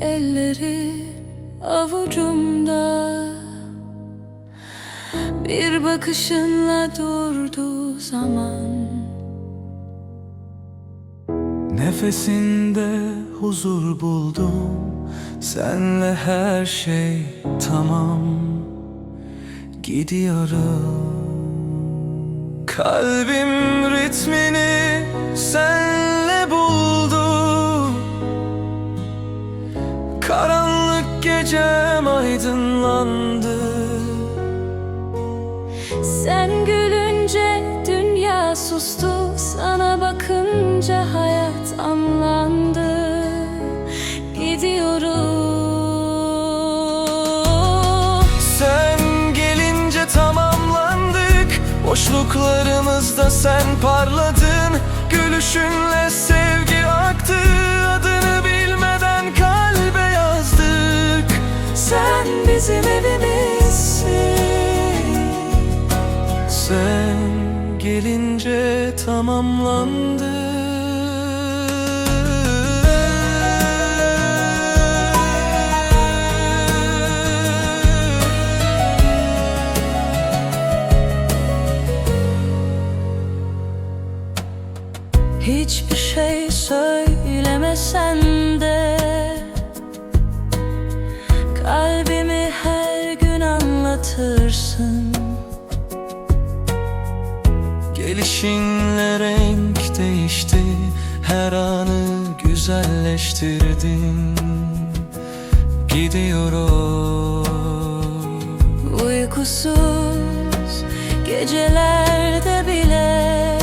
ellerin avucumda. Bir bakışınla durdu zaman. Nefesinde huzur buldum. Senle her şey tamam. Gidiyorum. Kalbim ritmini senle gecem aydınlandı. Sen gülünce dünya sustu Sana bakınca hayat anlandı. Gidiyorum Sen gelince tamamlandık Boşluklarımızda sen parladın. Gülüşünle sevgi aktı Adını gelince tamamlandı. Hiçbir şey söylemesen Gelişinle renk değişti Her anı güzelleştirdin Gidiyorum. Uykusuz gecelerde bile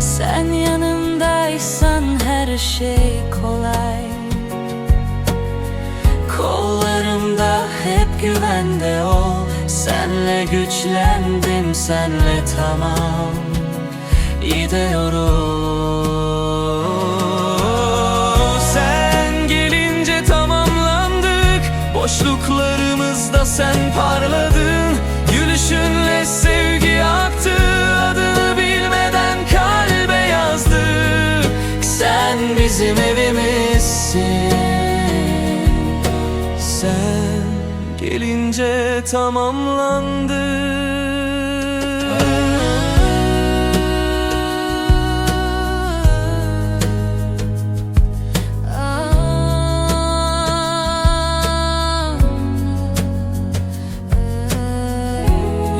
Sen yanımdaysan her şey kolay. Kollarımda hep güvende ol Senle güçlendim senle tamam. Gidiyorum Sen gelince tamamlandık. Boşluklarımızda sen parladın. Gülüşünle sevgi aktı. Adını bilmeden kalbe yazdık. Sen bizim evimizsin gelince tamamlandı.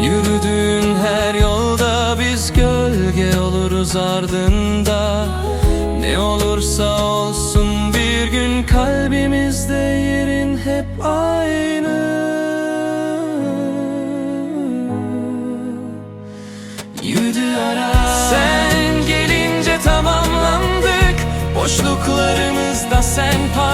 Yürüdüğün her yolda biz gölge oluruz ardında. Ne olursa olsun bir gün kalbimizde yerin hep aynı Boşluklarımızda sen parla